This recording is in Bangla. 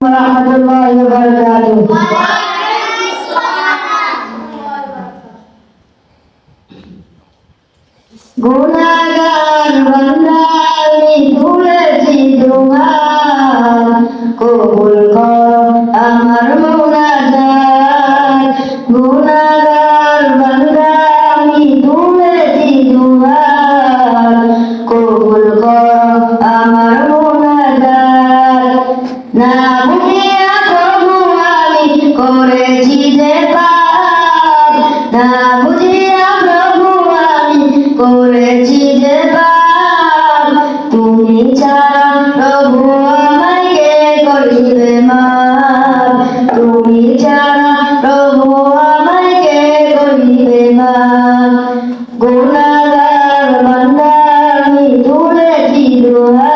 ورحمة الله وبركاته গুণাগার বন্ধামি তুলেছি তোমার। কবুল না বুঝিয়া প্রভু আমি করেছি যে পাপ। না বুঝিয়া প্রভু আমি করেছি যে পাপ। তুমি ছাড়া প্রভু আমাকে করিবে মাপ? তুমি ছাড়া প্রভু আমাকে করিবে মাপ? গুণাগার বান্দা আমি তুলেছি দোহা